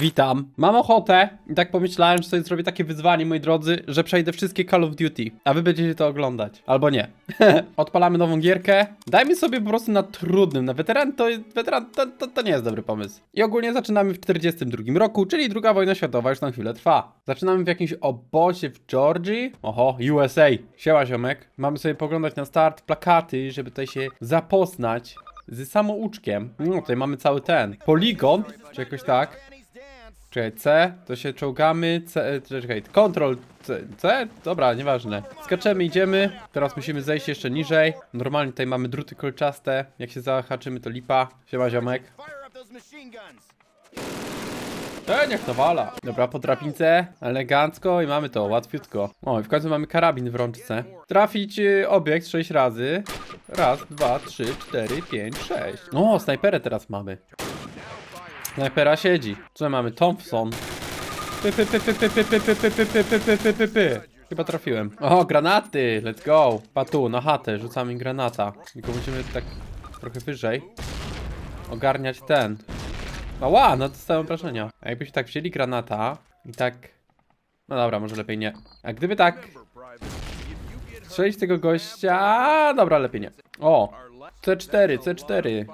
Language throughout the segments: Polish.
Witam. Mam ochotę i tak pomyślałem, że sobie zrobię takie wyzwanie, moi drodzy, że przejdę wszystkie Call of Duty, a wy będziecie to oglądać. Albo nie. Odpalamy nową gierkę. Dajmy sobie po prostu na trudnym, na weteran to, weteran to, to, to nie jest dobry pomysł. I ogólnie zaczynamy w 42 roku, czyli druga wojna światowa już na chwilę trwa. Zaczynamy w jakimś obozie w Georgii. Oho, USA. Siema ziomek. Mamy sobie poglądać na start plakaty, żeby tutaj się zapoznać z samouczkiem. No, tutaj mamy cały ten poligon, czy jakoś tak. Czekaj, C, to się czołgamy, C, e, czekaj, Ctrl C, C, dobra, nieważne. Skaczemy, idziemy, teraz musimy zejść jeszcze niżej. Normalnie tutaj mamy druty kolczaste, jak się zahaczymy to lipa. Siema ziomek. E, niech to wala. Dobra, po drabince, elegancko i mamy to, łatwiutko. O, i w końcu mamy karabin w rączce. Trafić y, obiekt 6 razy. Raz, dwa, trzy, cztery, pięć, sześć. O, snajperę teraz mamy. Snajpera siedzi. Co my mamy? Thompson. Py, py, py, py, py, py, py, py, py, py, py, py, py, py. Chyba trafiłem. O, granaty! Let's go! Patu, na chatę, rzucamy granata. Tylko musimy tak trochę wyżej ogarniać ten. Ała, no dostałem obrażenia. A jakbyśmy tak wzięli granata i tak... No dobra, może lepiej nie. A gdyby tak... Strzelić tego gościa... Dobra, lepiej nie. O! C4, C4.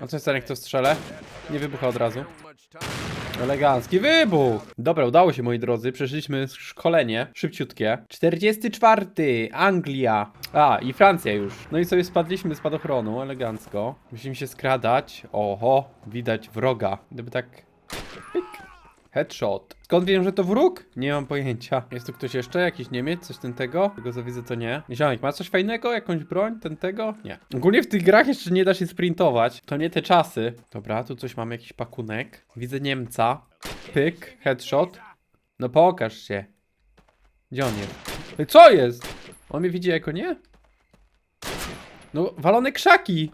A co jest jak to strzelę? Nie wybucha od razu. Elegancki wybuch! Dobra, udało się moi drodzy, przeszliśmy szkolenie, szybciutkie. 44, Anglia. A, i Francja już. No i sobie spadliśmy z spadochronu, elegancko. Musimy się skradać. Oho, widać wroga. Gdyby tak... Pyk. Headshot. Skąd wiem, że to wróg? Nie mam pojęcia. Jest tu ktoś jeszcze? Jakiś Niemiec? Coś ten tego? Tego co widzę to nie. Ziomek, ma coś fajnego? Jakąś broń? Ten tego? Nie. Ogólnie w tych grach jeszcze nie da się sprintować. To nie te czasy. Dobra, tu coś mamy, jakiś pakunek. Widzę Niemca. Pyk, headshot. No pokaż się. Gdzie on jest? Co jest? On mnie widzi jako nie? No, walone krzaki.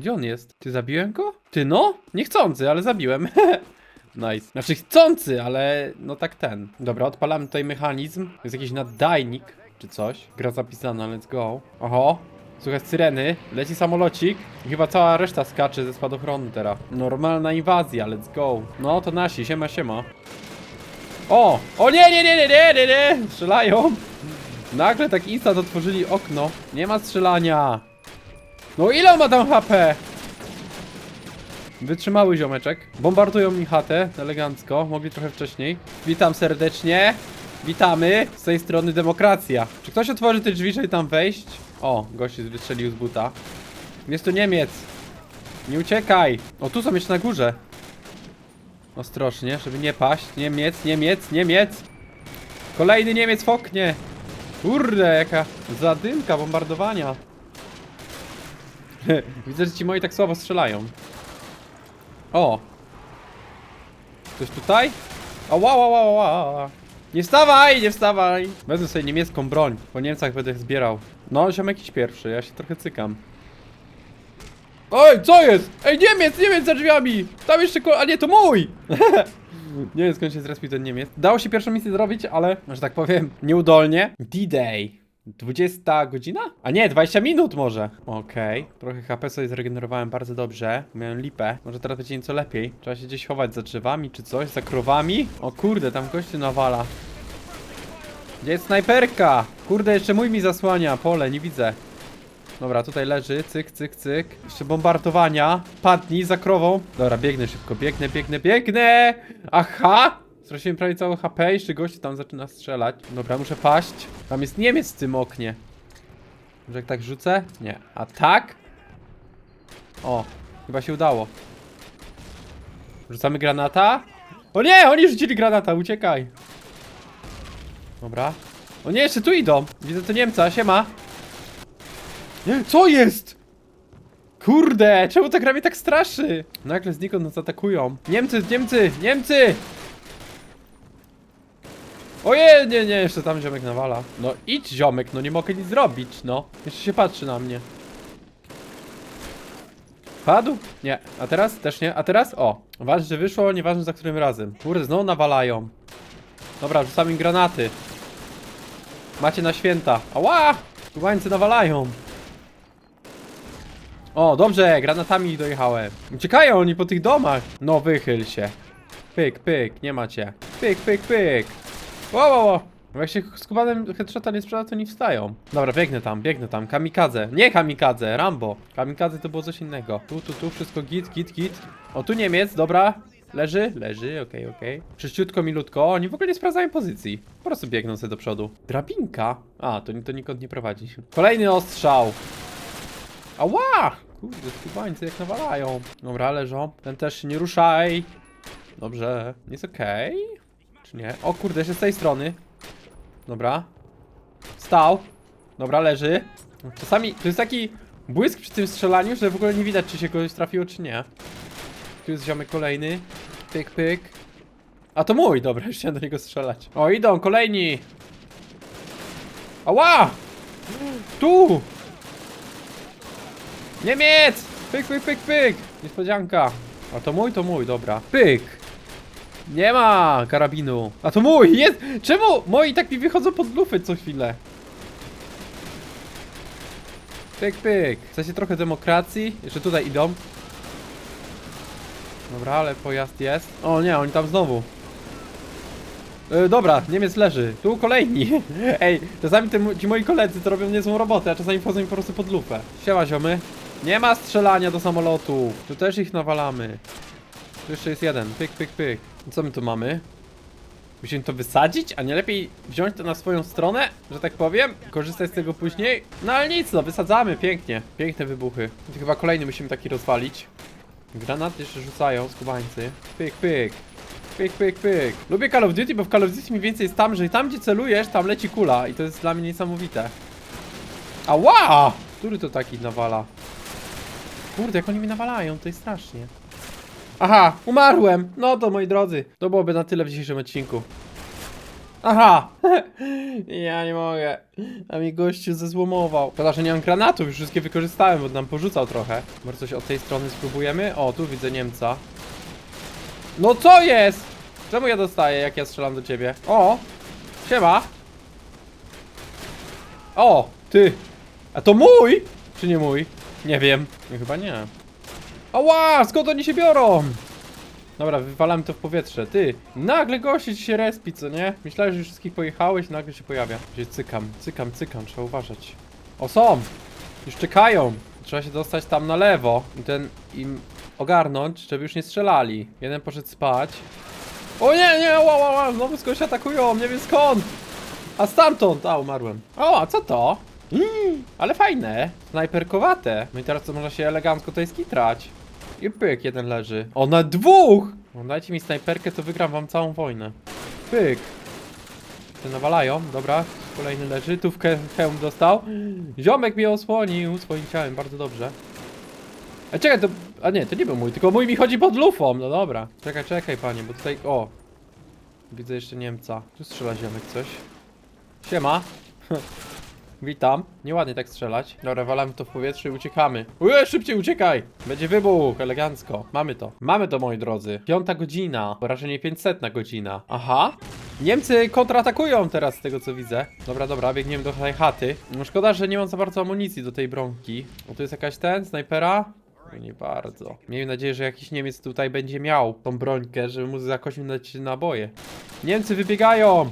Gdzie on jest? Ty zabiłem go? Ty no? Niechcący, ale zabiłem. Nice. Znaczy chcący, ale no tak ten. Dobra, odpalamy tutaj mechanizm. Jest jakiś nadajnik czy coś. Gra zapisana, let's go. Oho. Słuchaj, syreny, leci samolocik i chyba cała reszta skacze ze spadochronu teraz. Normalna inwazja, let's go. No, to nasi, siema, siema. O! O nie, nie, nie, nie, nie, nie, nie! Strzelają! Nagle tak instant otworzyli okno. Nie ma strzelania. No ile on ma tam HP? Wytrzymały ziomeczek. Bombardują mi chatę, elegancko. Mogli trochę wcześniej. Witam serdecznie. Witamy. Z tej strony demokracja. Czy ktoś otworzy te drzwi, żeby tam wejść? O, gość wystrzelił z buta. Jest tu Niemiec. Nie uciekaj. O, tu są jeszcze na górze. Ostrożnie, żeby nie paść. Niemiec, Niemiec, Niemiec. Kolejny Niemiec w oknie. Kurde, jaka zadymka bombardowania. Widzę, że ci moi tak słabo strzelają. O! Ktoś tutaj? O, wow, wow, wow, wow. Nie wstawaj, nie wstawaj! Wezmę sobie niemiecką broń. Po Niemcach będę zbierał. No, ziomek jakiś pierwszy, ja się trochę cykam. Oj, co jest? Ej, Niemiec, Niemiec za drzwiami! Tam jeszcze ko... A nie, to mój! nie wiem skąd się zrespił ten Niemiec. Dało się pierwszą misję zrobić, ale, że tak powiem, nieudolnie. D-Day. 20 godzina? A nie, 20 minut może. Okej. Trochę HP sobie zregenerowałem bardzo dobrze. Miałem lipę. Może teraz będzie nieco lepiej. Trzeba się gdzieś chować za drzewami czy coś, za krowami. O kurde, tam gościu nawala. Gdzie jest snajperka? Kurde, jeszcze mój mi zasłania pole, nie widzę. Dobra, tutaj leży, cyk, cyk, cyk. Jeszcze bombardowania. Padnij za krową. Dobra, biegnę szybko, biegnę, biegnę, biegnę! Aha! Straciłem prawie całe HP, jeszcze gościu tam zaczyna strzelać. Dobra, muszę paść. Tam jest Niemiec w tym oknie. Może jak tak rzucę? Nie. A tak? O, chyba się udało. Rzucamy granata? O nie, oni rzucili granata, uciekaj. Dobra. O nie, jeszcze tu idą. Widzę to Niemca, siema. Nie, Co jest? Kurde, czemu ta gra mnie tak straszy? Nagle znikąd nas atakują. Niemcy, Niemcy, Niemcy! Oje, nie, nie, jeszcze tam ziomek nawala. No idź ziomek, no nie mogę nic zrobić, no. Jeszcze się patrzy na mnie. Padł? Nie. A teraz? Też nie. A teraz? O. Ważne, że wyszło, nieważne za którym razem. Kurde, znowu nawalają. Dobra, rzucamy im granaty. Macie na święta. Ała! Kubańcy nawalają. O, dobrze, granatami dojechałem. Uciekają oni po tych domach. No, wychyl się. Pyk, pyk, nie macie. Pyk, pyk, pyk. Wow, wow, wow. Jak się z kubanem headshota nie sprzeda, to nie wstają. Dobra, biegnę tam, biegnę tam. Kamikadze. Nie kamikadze, Rambo. Kamikadze to było coś innego. Tu, tu, tu, wszystko git, git, git. O, tu Niemiec, dobra. Leży? Leży, okej, okej. Czyściutko, milutko. Oni w ogóle nie sprawdzają pozycji. Po prostu biegną sobie do przodu. Drabinka? A, to, to nikąd nie prowadzi. Kolejny ostrzał. Ała! Kurde, skubańcy jak nawalają. Dobra, leżą. Ten też nie ruszaj. Dobrze. Jest okej? Nie? O kurde, jeszcze z tej strony. Dobra. Stał. Dobra, leży. Czasami to jest taki błysk przy tym strzelaniu, że w ogóle nie widać, czy się kogoś trafiło, czy nie. Tu jest ziomek kolejny. Pyk, pyk. A to mój, dobra, już chciałem do niego strzelać. O, idą, kolejni. Ała! Tu! Niemiec! Pyk, pyk, pyk, pyk! Niespodzianka. A to mój, to mój, dobra. Pyk! Nie ma karabinu. A to mój, jest! Czemu moi tak mi wychodzą pod lufy co chwilę? Pyk, pyk. Chcecie trochę demokracji? Jeszcze tutaj idą. Dobra, ale pojazd jest. O nie, oni tam znowu. E, dobra, Niemiec leży. Tu kolejni. Ej, czasami te, ci moi koledzy to robią niezłą robotę, a czasami wchodzą mi po prostu pod lufę. Siema ziomy. Nie ma strzelania do samolotu. Tu też ich nawalamy. Tu jeszcze jest jeden. Pyk, pyk, pyk. Co my tu mamy? Musimy to wysadzić, a nie lepiej wziąć to na swoją stronę, że tak powiem? Korzystać z tego później? No ale nic, no wysadzamy, pięknie. Piękne wybuchy. Chyba kolejny musimy taki rozwalić. Granat jeszcze rzucają skubańcy. Pyk, pyk. Pyk, pyk, pyk. Lubię Call of Duty, bo w Call of Duty mniej więcej jest tam, że tam gdzie celujesz, tam leci kula i to jest dla mnie niesamowite. Ała! Który to taki nawala? Kurde, jak oni mi nawalają, to jest strasznie. Aha, umarłem! No to moi drodzy, to byłoby na tyle w dzisiejszym odcinku. Aha! ja nie mogę. A mi gościu zezłomował. Szkoda, że nie mam granatów, już wszystkie wykorzystałem, bo nam porzucał trochę. Może coś od tej strony spróbujemy? O, tu widzę Niemca. No co jest? Czemu ja dostaję, jak ja strzelam do ciebie? O! Siema! O! Ty! A to mój! Czy nie mój? Nie wiem. No, chyba nie. Ała! Skąd oni się biorą? Dobra, wywalam to w powietrze. Ty, nagle gości ci się respi, co nie? Myślałem, że już wszystkich pojechałeś, nagle się pojawia. Gdzie cykam, cykam, cykam, trzeba uważać. O, są! Już czekają. Trzeba się dostać tam na lewo i ten im ogarnąć, żeby już nie strzelali. Jeden poszedł spać. O nie, nie, ła, ła, ła, znowu skądś atakują, nie wiem skąd. A stamtąd, a umarłem. O, a co to? Mm, ale fajne, snajperkowate. No i teraz to można się elegancko tutaj skitrać. I pyk, jeden leży. O, na dwóch! No dajcie mi snajperkę, to wygram wam całą wojnę. Pyk. Te nawalają, dobra. Kolejny leży, tu w hełm dostał. Ziomek mnie osłonił swoim ciałem, bardzo dobrze. A czekaj, to... A nie, to nie był mój, tylko mój mi chodzi pod lufą, no dobra. Czekaj, czekaj panie, bo tutaj... O! Widzę jeszcze Niemca. Tu strzela ziomek coś. Siema. Witam. Nieładnie tak strzelać. Dobra, walamy to w powietrze i uciekamy. Uje, szybciej uciekaj! Będzie wybuch, elegancko. Mamy to. Mamy to, moi drodzy. Piąta godzina. Porażenie 500 na godzina. Aha. Niemcy kontratakują teraz, z tego co widzę. Dobra, dobra, biegniemy do tej chaty. No szkoda, że nie mam za bardzo amunicji do tej bronki. O, tu jest jakaś ten, snajpera? No nie bardzo. Miejmy nadzieję, że jakiś Niemiec tutaj będzie miał tą brońkę, żeby mu dać naboje. Niemcy wybiegają!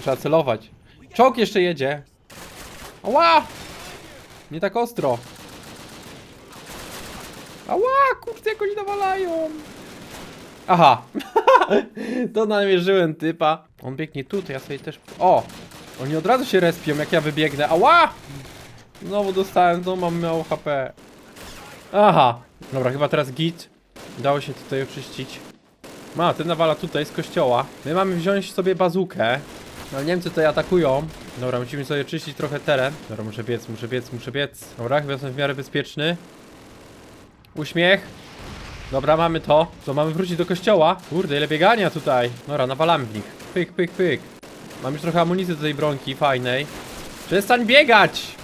Trzeba celować. Czołg jeszcze jedzie. Ała! Nie tak ostro. Ała, kurde, jak oni nawalają. Aha. to namierzyłem typa. On biegnie tu, to ja sobie też... O! Oni od razu się respią, jak ja wybiegnę. Ała! Znowu dostałem, znowu mam mało HP. Aha. Dobra, chyba teraz git. Udało się tutaj oczyścić. Ma, ten nawala tutaj z kościoła. My mamy wziąć sobie bazukę. No Niemcy tutaj atakują. Dobra, musimy sobie czyścić trochę teren. Dobra, muszę biec, muszę biec, muszę biec. Dobra, chyba jestem w miarę bezpieczny. Uśmiech. Dobra, mamy to. To mamy wrócić do kościoła. Kurde, ile biegania tutaj. Dobra, nawalamy w nich. Pyk, pyk, pyk. Mam już trochę amunicji do tej bronki, fajnej. Przestań biegać!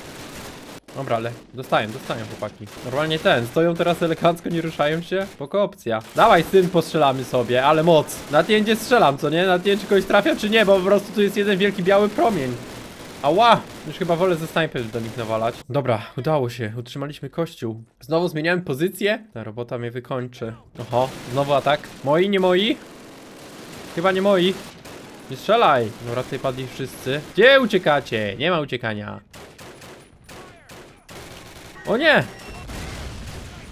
Dobra, ale dostaję, dostaję chłopaki. Normalnie ten, stoją teraz elegancko, nie ruszają się. Spoko opcja. Dawaj, syn, postrzelamy sobie, ale moc. Na TNT strzelam, co nie? Na czy kogoś trafia, czy nie? Bo po prostu tu jest jeden wielki biały promień. Ała! Już chyba wolę ze snajper do nich nawalać. Dobra, udało się. Utrzymaliśmy kościół. Znowu zmieniałem pozycję. Ta robota mnie wykończy. Oho, znowu atak. Moi, nie moi? Chyba nie moi. Nie strzelaj! Dobra, tutaj padli wszyscy. Gdzie uciekacie? Nie ma uciekania. O nie!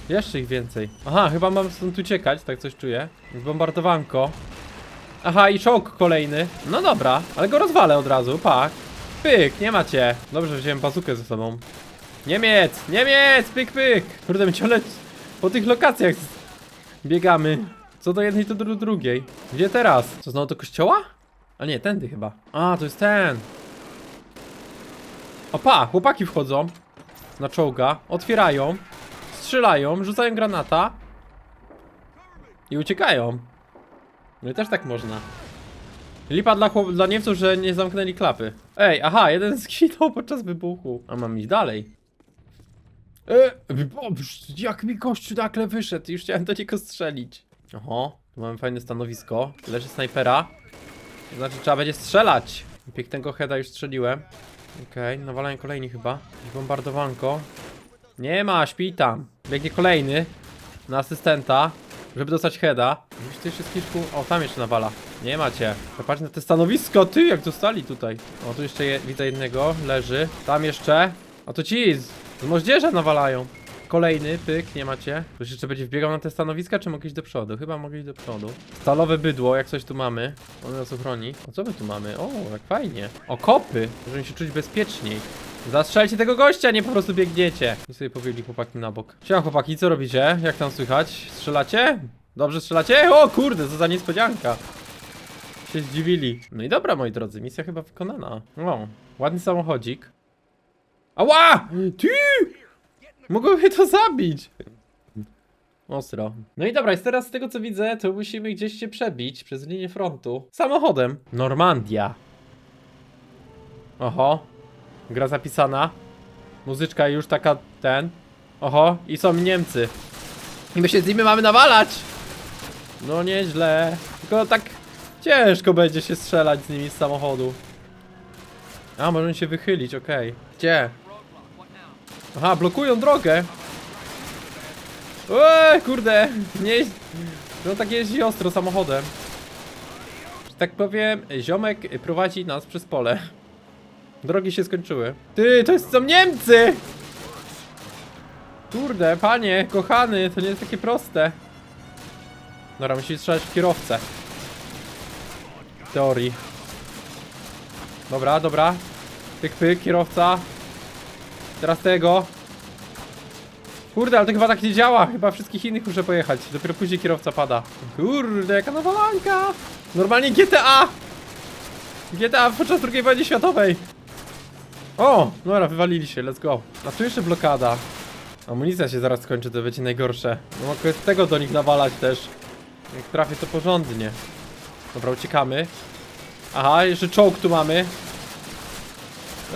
Jeszcze ich więcej. Aha, chyba mam stąd uciekać, tak coś czuję. Zbombardowanko. Aha, i czołg kolejny. No dobra, ale go rozwalę od razu, pak. Pyk, nie macie. Dobrze, wziąłem bazukę ze sobą. Niemiec! Niemiec! Pyk, pyk! Kurde, my ciągle po tych lokacjach biegamy. Co do jednej, to do drugiej. Gdzie teraz? Co, znowu do kościoła? A nie, tędy chyba. A, to jest ten. Opa, chłopaki wchodzą. Na czołga. Otwierają. Strzelają, rzucają granata. I uciekają. No i też tak można. Lipa dla, chłop- dla Niemców, że nie zamknęli klapy. Ej, aha, jeden skwitał podczas wybuchu. A mam iść dalej. E, o, jak mi gościu nagle wyszedł, już chciałem do niego strzelić. Oho, tu mamy fajne stanowisko. Leży snajpera. To znaczy trzeba będzie strzelać. Pięknego heada już strzeliłem. Okej, nawalają kolejni chyba. Bombardowanko. Nie ma, śpi tam. Biegnie kolejny. Na asystenta. Żeby dostać heada. Gdzieś tu jeszcze z kilku... O, tam jeszcze nawala. Nie macie. Popatrz na te stanowisko, ty, jak dostali tutaj. O, tu jeszcze je, widzę jednego, leży. Tam jeszcze. A to ci z, z moździerza nawalają. Kolejny, pyk, nie macie. Ktoś jeszcze będzie wbiegał na te stanowiska, czy mogę iść do przodu? Chyba mogę iść do przodu. Stalowe bydło, jak coś tu mamy. On nas ochroni. O, co my tu mamy? O, jak fajnie. Okopy, żeby się czuć bezpieczniej. Zastrzelcie tego gościa, nie po prostu biegniecie. I sobie pobiegli chłopaki na bok. Siema chłopaki, co robicie? Jak tam słychać? Strzelacie? Dobrze strzelacie? O kurde, co za niespodzianka. Się zdziwili. No i dobra, moi drodzy, misja chyba wykonana. O, ładny samochodzik. Ała! Ty! Mogłoby to zabić. Ostro. No i dobra, jest teraz z tego co widzę, to musimy gdzieś się przebić przez linię frontu. Samochodem. Normandia. Oho. Gra zapisana. Muzyczka już taka ten. Oho, i są Niemcy. I my się z nimi mamy nawalać! No nieźle. Tylko tak ciężko będzie się strzelać z nimi z samochodu. A, możemy się wychylić, okej. Gdzie? Aha, blokują drogę. Eee, kurde, nie No tak jeździ ostro samochodem. Że tak powiem, ziomek prowadzi nas przez pole. Drogi się skończyły. Ty, to jest, są Niemcy! Kurde, panie, kochany, to nie jest takie proste. Dobra, musimy strzelać w kierowcę. W teorii. Dobra, dobra. Pyk, pyk, kierowca. Teraz tego. Kurde, ale to chyba tak nie działa. Chyba wszystkich innych muszę pojechać. Dopiero później kierowca pada. Kurde, jaka nawalanka. Normalnie GTA. GTA podczas II wojny światowej. O, dobra, wywalili się, let's go. A tu jeszcze blokada. Amunicja się zaraz skończy, to będzie najgorsze. No mogę z tego do nich nawalać też. Jak trafię to porządnie. Dobra, uciekamy. Aha, jeszcze czołg tu mamy.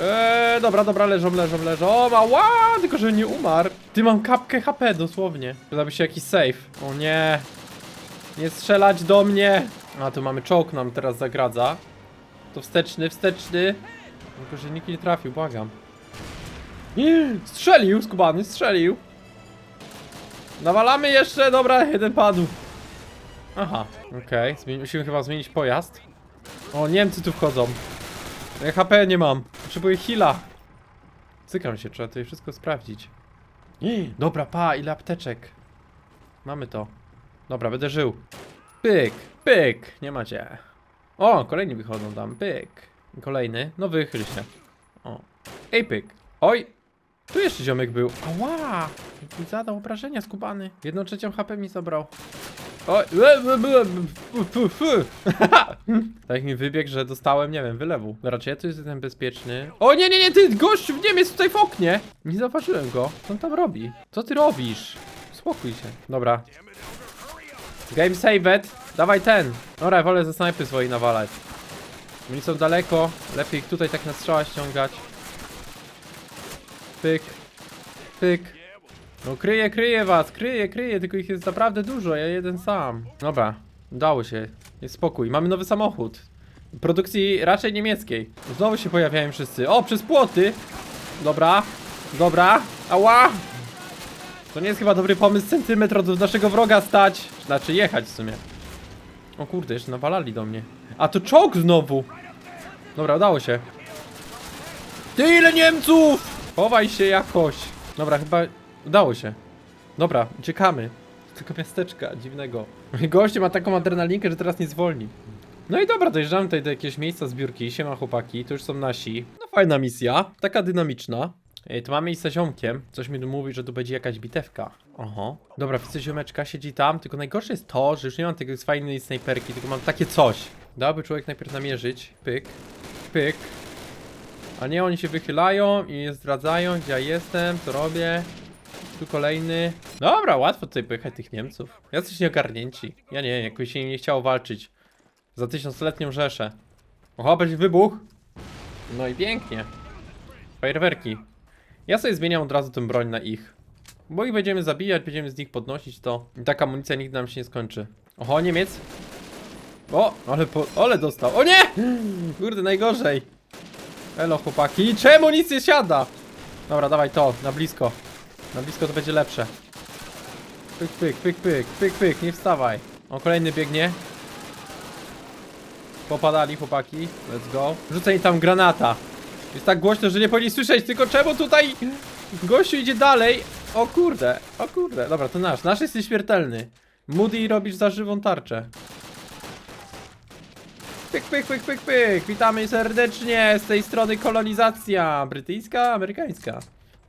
Eee, dobra, dobra, leżą, leżą, leżą. Ała, tylko że nie umarł. Ty mam kapkę HP dosłownie. Przydaby się jakiś save. O nie. Nie strzelać do mnie. A, tu mamy czołg nam teraz zagradza. To wsteczny, wsteczny. Tylko, że nikt nie trafił, błagam. Strzelił, skubany, strzelił. Nawalamy jeszcze, dobra, jeden padł. Aha, okej, okay. musimy chyba zmienić pojazd. O, Niemcy tu wchodzą. HP nie mam, potrzebuję heala. Cykam się, trzeba tutaj wszystko sprawdzić. Nie, dobra, pa, ile apteczek. Mamy to. Dobra, będę żył. Pyk, pyk, nie macie. O, kolejni wychodzą tam, pyk. Kolejny, no wychyl się. O, ej pyk. Oj, tu jeszcze ziomek był. Ała! Zadał obrażenia skubany. Jedną trzecią HP mi zabrał. Fu. tak mi wybiegł, że dostałem, nie wiem, wylewu. Raczej ja tu jestem bezpieczny. O nie, nie, nie, ty gościu, Niemiec tutaj w oknie. Nie zauważyłem go. Co on tam robi? Co ty robisz? Spokój się. Dobra. Game saved. Dawaj ten. Dobra, wolę ze snajpy swojej nawalać. Oni są daleko. Lepiej ich tutaj tak na strzała ściągać. Pyk. Pyk. No kryję, kryję was, kryję, kryję, tylko ich jest naprawdę dużo, ja jeden sam. Dobra, udało się. Jest spokój, mamy nowy samochód. produkcji raczej niemieckiej. Znowu się pojawiają wszyscy. O, przez płoty! Dobra, dobra, ała! To nie jest chyba dobry pomysł centymetr od naszego wroga stać. Znaczy jechać w sumie. O kurde, jeszcze nawalali do mnie. A to czołg znowu! Dobra, udało się. Ty ile Niemców! Chowaj się jakoś. Dobra, chyba udało się. Dobra, uciekamy. Tylko miasteczka dziwnego. Goście ma taką adrenalinkę, że teraz nie zwolni. No i dobra, dojeżdżamy tutaj do jakiegoś miejsca zbiórki. Siema chłopaki, to już są nasi. No fajna misja, taka dynamiczna. Ej, tu mamy miejsce ziomkiem. Coś mi tu mówi, że tu będzie jakaś bitewka. Oho. Dobra, widzę ziomeczka, siedzi tam. Tylko najgorsze jest to, że już nie mam tego fajnej snajperki, tylko mam takie coś. Dałby człowiek najpierw namierzyć. Pyk, pyk. A nie, oni się wychylają i zdradzają, gdzie ja jestem, co robię. Tu kolejny. Dobra, łatwo tutaj pojechać tych Niemców. Jacyś nieogarnięci. Ja nie, jakoś się im nie chciało walczyć. Za tysiącletnią Rzeszę. Oho, będzie wybuch. No i pięknie. Fajerwerki. Ja sobie zmieniam od razu tę broń na ich. Bo ich będziemy zabijać, będziemy z nich podnosić to. I taka amunicja nigdy nam się nie skończy. Oho, Niemiec. O, ale po, ale dostał. O nie! Kurde, najgorzej. Elo chłopaki, czemu nic nie siada? Dobra, dawaj to, na blisko. Na blisko to będzie lepsze. Pyk, pyk, pyk, pyk, pyk, pyk, nie wstawaj. O, kolejny biegnie. Popadali chłopaki, let's go. Rzucaj tam granata. Jest tak głośno, że nie powinni słyszeć, tylko czemu tutaj gościu idzie dalej? O kurde, o kurde. Dobra, to nasz, nasz jest nieśmiertelny. Moody robisz za żywą tarczę. Pyk, pyk, pyk, pyk, pyk. Witamy serdecznie z tej strony kolonizacja. Brytyjska, amerykańska.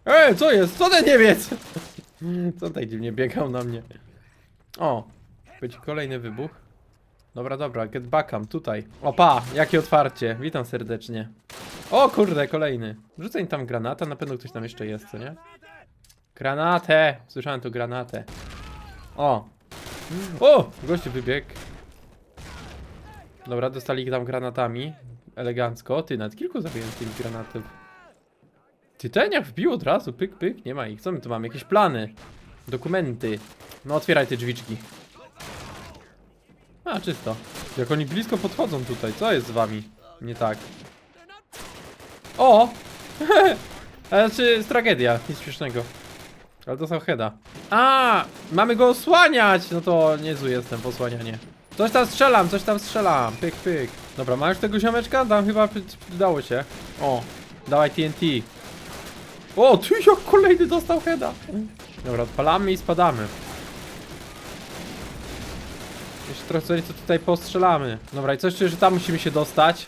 Ej, co jest? Co ten Niemiec? Co tak dziwnie biegał na mnie? O, będzie kolejny wybuch. Dobra, dobra, get backam, tutaj. Opa, jakie otwarcie. Witam serdecznie. O kurde, kolejny. Rzucę im tam granata, na pewno ktoś tam jeszcze jest, co nie? Granatę! Słyszałem tu granatę. O! O! Gościu wybiegł. Dobra, dostali ich tam granatami. Elegancko. Ty, nad kilku zabiłem tych granatów. Ty, ten jak wbił od razu, pyk, pyk, nie ma ich. Co my tu mamy? Jakieś plany. Dokumenty. No, otwieraj te drzwiczki. A, czysto. Jak oni blisko podchodzą tutaj, co jest z wami? Nie tak. O! Znaczy, jest tragedia, nic śmiesznego. Ale dostał heada. A, mamy go osłaniać! No to niezły jestem w osłanianie. Coś tam strzelam, coś tam strzelam. Pyk, pyk. Dobra, ma już tego ziomeczka? Tam chyba udało się. O, dawaj TNT. O, ty jak kolejny dostał heada. Dobra, odpalamy i spadamy. Jeszcze trochę co tutaj postrzelamy. Dobra, i coś czuję, że tam musimy się dostać.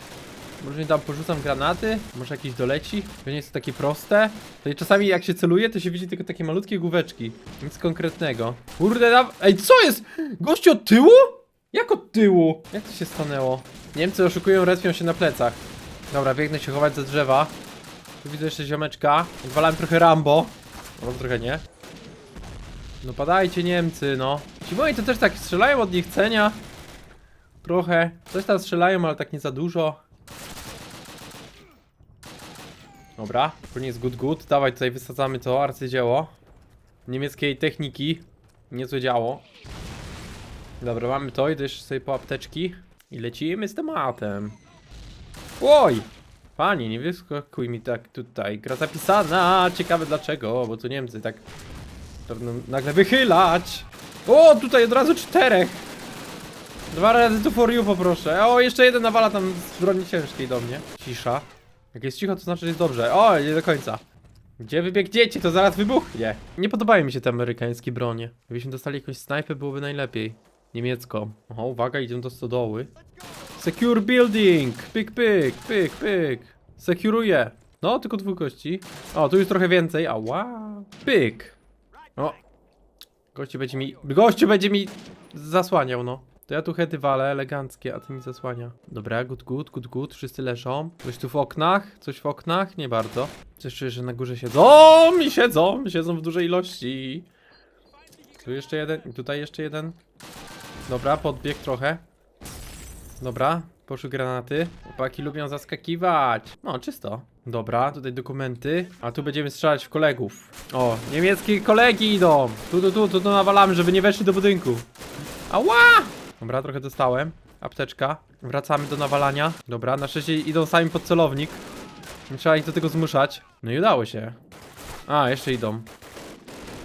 Może nie tam porzucam granaty? Może jakiś doleci? To nie jest to takie proste. I czasami jak się celuje, to się widzi tylko takie malutkie główeczki. Nic konkretnego. Kurde, da... Ej, co jest? Gościu od tyłu? Jak od tyłu? Jak to się stanęło? Niemcy oszukują, respią się na plecach. Dobra, biegnę się chować za drzewa. Tu widzę jeszcze ziomeczka. Odwalałem trochę Rambo. No trochę nie. No padajcie Niemcy, no. Ci moi to też tak strzelają od niechcenia. Trochę. Coś tam strzelają, ale tak nie za dużo. Dobra, to nie jest good good. Dawaj tutaj wysadzamy to arcydzieło. Niemieckiej techniki. Niezłe działo. Dobra, mamy to, idę jeszcze sobie po apteczki. I lecimy z tematem. Oj! Panie, nie wyskakuj mi tak tutaj. Gra zapisana! Ciekawe dlaczego, bo tu Niemcy tak pewno nagle wychylać. O, tutaj od razu czterech. Dwa razy tu for you poproszę. O, jeszcze jeden nawala tam z broni ciężkiej do mnie. Cisza. Jak jest cicho, to znaczy, że jest dobrze. O, nie do końca. Gdzie wybiegniecie, to zaraz wybuchnie. Nie podobają mi się te amerykańskie bronie. Gdybyśmy dostali jakąś snajpę, byłoby najlepiej. Niemiecką. Oho, uwaga, idziemy do stodoły. Secure building! Pyk, pyk, pyk, pyk. Sekuruję. No, tylko dwóch gości. O, tu już trochę więcej. Ała. Pyk. O. Gościu będzie mi... Gościu będzie mi zasłaniał, no. To ja tu hedy walę, eleganckie, a ty mi zasłania. Dobra, good, good, good, good. Wszyscy leżą. Coś tu w oknach? Coś w oknach? Nie bardzo. Coś czuję, że na górze siedzą. I siedzą! Siedzą w dużej ilości. Tu jeszcze jeden, tutaj jeszcze jeden. Dobra, podbieg trochę. Dobra, poszły granaty. Chłopaki lubią zaskakiwać. No, czysto. Dobra, tutaj dokumenty. A tu będziemy strzelać w kolegów. O, niemieckie kolegi idą. Tu, tu, tu, tu, tu nawalamy, żeby nie weszli do budynku. Ała! Dobra, trochę dostałem. apteczka. Wracamy do nawalania. Dobra, na szczęście idą sami pod celownik. Nie trzeba ich do tego zmuszać. No i udało się. A, jeszcze idą.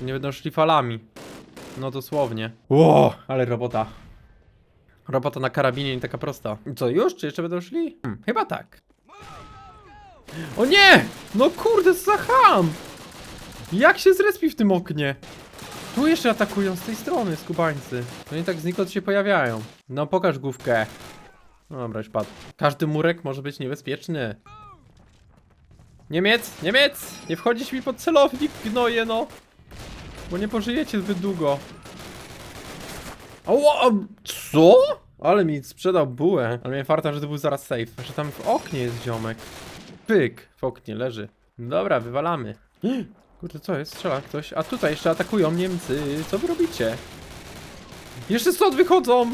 Nie będą szli falami. No dosłownie. Ło, ale robota. Robota na karabinie nie taka prosta. Co, już? Czy jeszcze będą szli? Hmm, chyba tak. O nie! No kurde, co za ham! Jak się zrespi w tym oknie? Tu jeszcze atakują z tej strony, skubańcy. Oni tak znikąd się pojawiają. No, pokaż główkę. No Dobra, już padł. Każdy murek może być niebezpieczny. Niemiec! Niemiec! Nie wchodzić mi pod celownik, gnoje no! Bo nie pożyjecie zbyt długo. O, co? Ale mi sprzedał bułę. Ale miałem farta, że to był zaraz safe. Że tam w oknie jest ziomek. Pyk, w oknie leży. Dobra, wywalamy. Kurde, co jest? Strzela ktoś. A tutaj jeszcze atakują Niemcy. Co wy robicie? Jeszcze stąd wychodzą!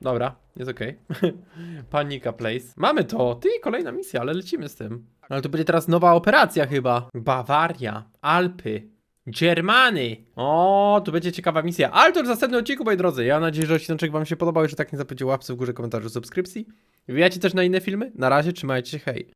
Dobra, jest okej. Panika place. Mamy to! Ty, kolejna misja, ale lecimy z tym. Ale to będzie teraz nowa operacja chyba. Bawaria, Alpy, Germany. O, tu będzie ciekawa misja. Ale to już w następnym odcinku, moi drodzy. Ja mam nadzieję, że odcinek wam się podobał. Jeżeli tak, nie zapomnijcie łapce w górze, komentarzu, subskrypcji. Wbijacie też na inne filmy. Na razie, trzymajcie się, hej.